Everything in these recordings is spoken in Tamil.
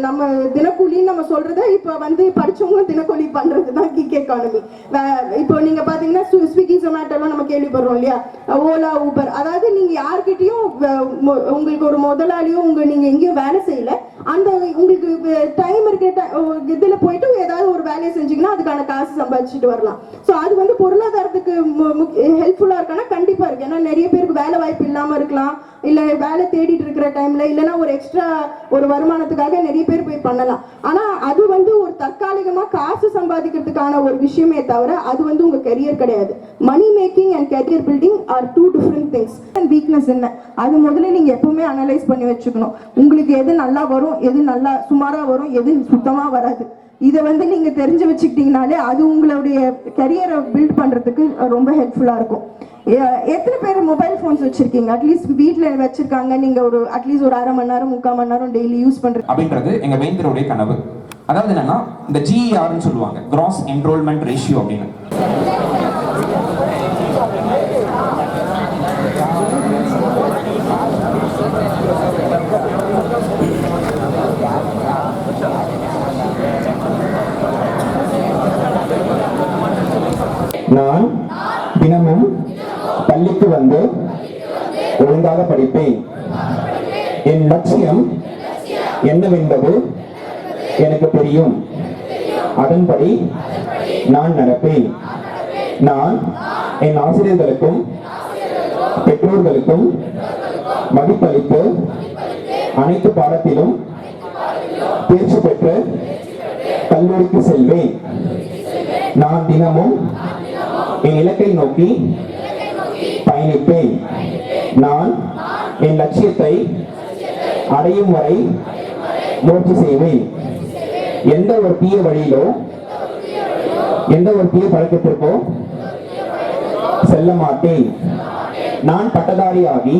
நம்ம தினக்கூலின்னு நம்ம சொல்றத இப்போ வந்து படிச்சவங்களும் தினக்கூலி பண்றது தான் கிக் எக்கானமி இப்போ நீங்க பாத்தீங்கன்னா ஸ்விக்கி ஜொமேட்டோலாம் நம்ம கேள்விப்படுறோம் இல்லையா? ஓலா ஊபர் அதாவது நீங்க யார்கிட்டயும் உங்களுக்கு ஒரு முதலாளியோ உங்க நீங்க எங்கேயும் வேலை செய்யல. அந்த உங்களுக்கு டைம் இருக்க இதில் இதுல போயிட்டு ஏதாவது ஒரு வேலையை செஞ்சீங்கன்னா அதுக்கான காசு சம்பாதிச்சுட்டு வரலாம். ஸோ அது வந்து பொருளாதாரத்துக்கு ஹெல்ப்ஃபுல்லா இருக்கானா கண்டிப்பா இருக்கு. ஏன்னா நிறைய பேருக்கு வேலை வாய்ப்பு இல்லாம இருக்கலாம். இல்ல வேலை தேடிட்டு இருக்கிற டைம்ல இல்லைன்னா ஒரு எக்ஸ்ட்ரா ஒரு வருமானத்துக்காக நிறைய பேர் போய் பண்ணலாம். ஆனா அது வந்து ஒரு தற்காலிகமா காசு சம்பாதிக்கிறதுக்கான ஒரு விஷயமே தவிர அது வந்து உங்க கெரியர் கிடையாது. Money making and career building are two different things and weakness என்ன? அது முதல்ல நீங்க எப்பவுமே அனலைஸ் பண்ணி வச்சுக்கணும். உங்களுக்கு எது நல்லா வரும் எது நல்லா சுமாரா வரும் எது சுத்தமா வராது. இதை வந்து நீங்க தெரிஞ்சு வச்சுக்கிட்டீங்கனாலே அது உங்களுடைய கெரியரை பில்ட் பண்றதுக்கு ரொம்ப ஹெல்ப்ஃபுல்லா இருக்கும். எத்தனை பேர் மொபைல் ஃபோன்ஸ் வச்சிருக்கீங்க? அட்லீஸ்ட் வீட்ல வச்சிருக்காங்க. நீங்க ஒரு அட்லீஸ்ட் ஒரு அரை மணி நேரம் முக்கால் மணி நேரம் டெய்லி யூஸ் பண்ணுறது அப்படின்றது எங்க வேந்தருடைய கனவு. அதாவது என்னன்னா இந்த ஜிஇஆர்னு சொல்லுவாங்க. கிராஸ் என்ரோல்மெண்ட் ரேஷியோ அப்படின்னு. நான் தினமும் பள்ளிக்கு வந்து ஒழுங்காக படிப்பேன். என் லட்சியம் என்னவென்பது எனக்கு தெரியும். அதன்படி நான் நடப்பேன். நான் என் ஆசிரியர்களுக்கும் பெற்றோர்களுக்கும் மதிப்பளித்து அனைத்து பாடத்திலும் தேர்ச்சி பெற்று கல்லூரிக்கு செல்வேன். நான் தினமும் என் இலக்கை நோக்கி பயணிப்பேன். நான் என் லட்சியத்தை அடையும் வரை முயற்சி செய்வேன். எந்த ஒரு தீய வழியிலோ எந்த ஒரு தீய பழக்கத்திற்கோ செல்ல மாட்டேன். நான் பட்டதாரியாகி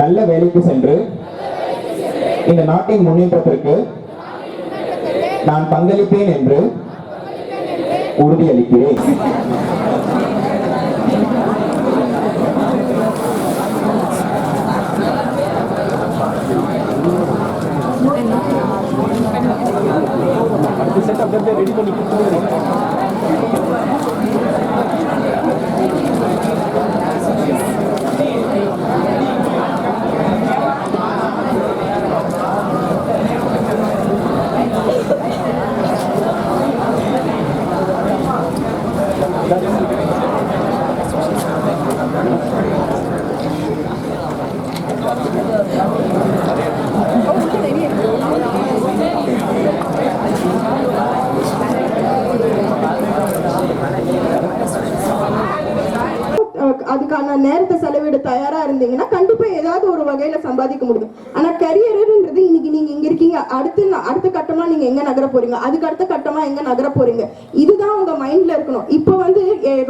நல்ல வேலைக்கு சென்று இந்த நாட்டின் முன்னேற்றத்திற்கு நான் பங்களிப்பேன் என்று உறுதியளிக்கிறேன். அஹ் That's நேரத்தை செலவிட தயாரா இருந்தீங்கன்னா கண்டிப்பா ஏதாவது ஒரு வகையில சம்பாதிக்க முடியும். ஆனா கரியர்ன்றது இன்னைக்கு நீங்க இங்க இருக்கீங்க. அடுத்து அடுத்த கட்டமா நீங்க எங்க நகர போறீங்க? அதுக்கு அடுத்த கட்டமா எங்க நகர போறீங்க? இதுதான் உங்க மைண்ட்ல இருக்கணும். இப்போ வந்து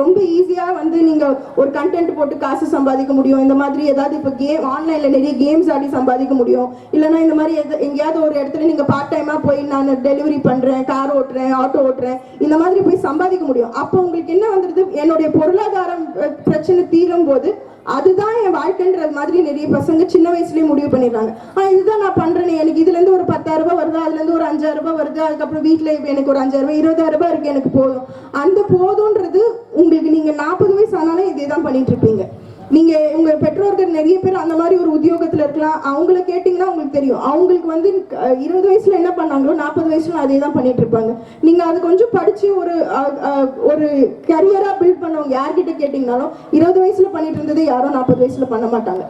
ரொம்ப ஈஸியா வந்து நீங்க ஒரு கண்டென்ட் போட்டு காசு சம்பாதிக்க முடியும். இந்த மாதிரி ஏதாவது இப்போ கேம் ஆன்லைன்ல நிறைய கேம்ஸ் ஆடி சம்பாதிக்க முடியும். இல்லைன்னா இந்த மாதிரி எங்கேயாவது ஒரு இடத்துல நீங்க பார்ட் டைமா போய் நான் டெலிவரி பண்றேன் கார் ஓட்டுறேன் ஆட்டோ ஓட்டுறேன். இந்த மாதிரி போய் சம்பாதிக்க முடியும். அப்போ உங்களுக்கு என்ன வந்துருது? என்னுடைய பொருளாதாரம் பிரச்சனை தீரும் போது அதுதான் என் வாழ்க்கைன்ற மாதிரி நிறைய பசங்க சின்ன வயசுலயே முடிவு பண்ணிடுறாங்க. ஆனா இதுதான் நான் பண்றேன் எனக்கு இதுல இருந்து ஒரு பத்தாயிரம் ரூபாய் வருது அதுல இருந்து ஒரு அஞ்சாயிரம் ரூபாய் வருது அதுக்கப்புறம் வீட்டுல இப்ப எனக்கு ஒரு அஞ்சாயிரம் ரூபாய் இருபதாயிரம் ரூபாய் இருக்கு எனக்கு போதும். அந்த போதும்ன்றது உங்களுக்கு நீங்க நாற்பது வயசு ஆனாலும் இதே தான் பண்ணிட்டு இருப்பீங்க. நீங்க உங்க பெற்றோர்கள் நிறைய பேர் அந்த மாதிரி ஒரு உத்தியோகத்துல இருக்கலாம். அவங்கள கேட்டீங்கன்னா உங்களுக்கு தெரியும். அவங்களுக்கு வந்து இருபது வயசுல என்ன பண்ணாங்களோ நாற்பது வயசுல அதே தான் பண்ணிட்டு இருப்பாங்க. நீங்க அது கொஞ்சம் படிச்சு ஒரு அஹ், அஹ், ஒரு கரியரா பில்ட் பண்ணவங்க யார்கிட்ட கேட்டீங்கனாலும் இருபது வயசுல பண்ணிட்டு இருந்தது யாரும் நாற்பது வயசுல பண்ண மாட்டாங்க.